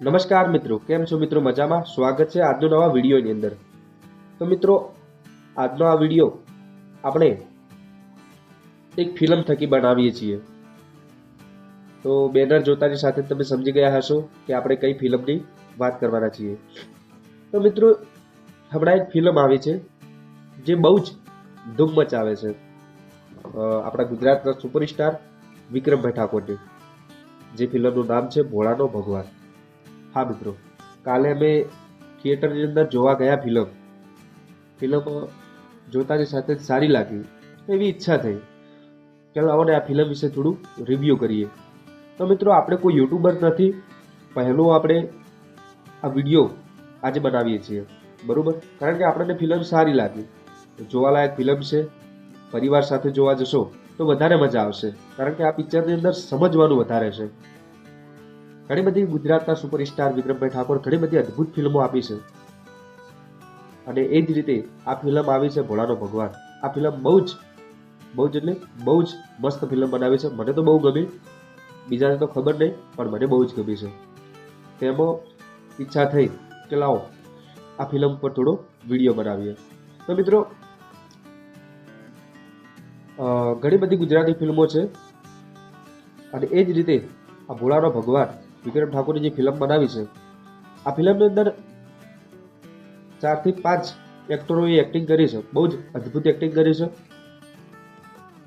નમસ્કાર મિત્રો, કેમ છો મિત્રો? મજામાં? સ્વાગત છે આજનો નવા વિડીયોની અંદર. તો મિત્રો, આજનો આ વીડિયો આપણે એક ફિલ્મ થકી બનાવીએ છીએ. તો બેનર જોતાની સાથે તમે સમજી ગયા હશો કે આપણે કઈ ફિલ્મની વાત કરવાના છીએ. તો મિત્રો, હમણાં એક ફિલ્મ આવી છે, જે બહુ જ ધૂમ મચાવે છે. આપણા ગુજરાતના સુપરસ્ટાર વિક્રમભાઈ ઠાકોરની. જે ફિલ્મનું નામ છે ભોળાનો ભગવાન. હા, મિત્રો. કાલે અમે થિયેટરની અંદર જોવા ગયા ફિલ્મ. ફિલ્મ જોતાની સાથે જ સારી લાગી. એવી ઈચ્છા થઈ. કે લાવો ને આ ફિલ્મ વિશે થોડું રિવ્યૂ કરીએ. તો મિત્રો, આપણે કોઈ યુટ્યુબર નથી. પહેલું આપણે આ વીડિયો આજે બનાવીએ છીએ. બરાબર? કારણ કે આપણને ફિલ્મ સારી લાગી. જોવાલાયક ફિલ્મ છે. પરિવાર સાથે જોવા જશો તો વધારે મજા આવશે. કારણ કે આ પિક્ચરની અંદર સમજવાનું વધારે છે. ઘણી બધી ગુજરાતના સુપરસ્ટાર વિક્રમભાઈ ઠાકોર ઘણી બધી અદ્ભુત ફિલ્મો આપી છે. અને એ જ રીતે આ ફિલ્મ આવી છે ભોળાનો ભગવાન. આ ફિલ્મ બહુ જ બહુ જ એટલે બહુ જ મસ્ત ફિલ્મ બનાવી છે. મને તો બહુ ગમી. બીજાને તો ખબર નહીં, પણ મને બહુ જ ગમી છે. તેમાં ઈચ્છા થઈ કે લાવો, આ ફિલ્મ પર થોડો વીડિયો બનાવીએ. તો મિત્રો ઘણી બધી ગુજરાતી ફિલ્મો છે. અને એ જ રીતે આ ભોળાનો ભગવાન વિક્રમ ઠાકુરની જે ફિલ્મ બનાવી છે, આ ફિલ્મની અંદર ચારથી પાંચ એક્ટરોએ એક્ટિંગ કરી છે. બહુ જ અદ્ભુત એક્ટિંગ કરી છે.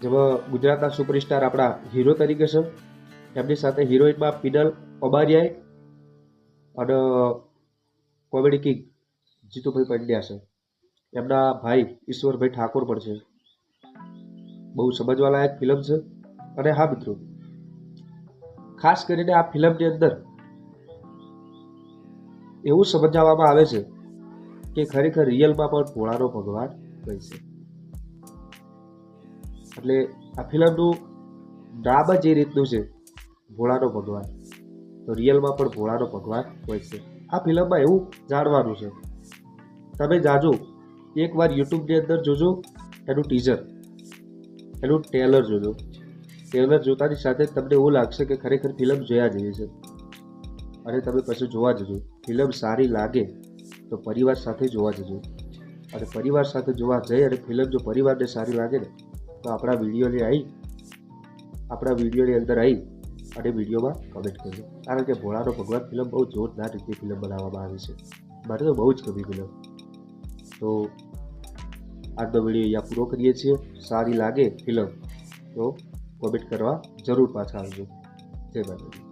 જેમાં ગુજરાતના સુપરસ્ટાર આપણા હીરો તરીકે છે. એમની સાથે હિરોઈનમાં પિનલ ઓબારિયાએ અને કોમેડી કિંગ જીતુભાઈ પંડ્યા છે. એમના ભાઈ ઈશ્વરભાઈ ઠાકોર પણ છે. બહુ સમજવાલાયક ફિલ્મ છે. અને હા મિત્રો ખાસ કરીને આ ફિલ્મની અંદર એવું સમજાવવામાં આવે છે કે ખરેખર રિયલમાં પણ ભોળાનો ભગવાન હોય છે એટલે આ ફિલ્મનું નામ જ એ રીતનું છે, ભોળાનો ભગવાન. તો રિયલમાં પણ ભોળાનો ભગવાન હોય છે આ ફિલ્મમાં એવું જાણવાનું છે. તમે જાજો, એકવાર યુટ્યુબની અંદર જોજો, એનું ટીઝર એનું ટેલર જોજો. ટ્રેલર જોતાની સાથે તમને એવું લાગશે કે ખરેખર ફિલ્મ જોયા જેવી છે. અને તમે પછી જોવા જજો. ફિલ્મ સારી લાગે તો પરિવાર સાથે જોવા જજો. અને પરિવાર સાથે જોવા જઈ અને ફિલ્મ જો પરિવારને સારી લાગે ને, તો આપણા વિડીયોને આવી આપણા વિડીયોની અંદર આવી અને વિડીયોમાં કમેન્ટ કરજો. કારણ કે ભોળાનો ભગવાન ફિલ્મ બહુ જોરદાર રીતે ફિલ્મ બનાવવામાં આવી છે. મને તો બહુ જ ગમી ફિલ્મ. તો આજનો વીડિયો અહીંયા પૂરો કરીએ છીએ. સારી લાગે ફિલ્મ તો કોમેન્ટ કરવા જરૂર પાછા આવજો. જય માતાજી.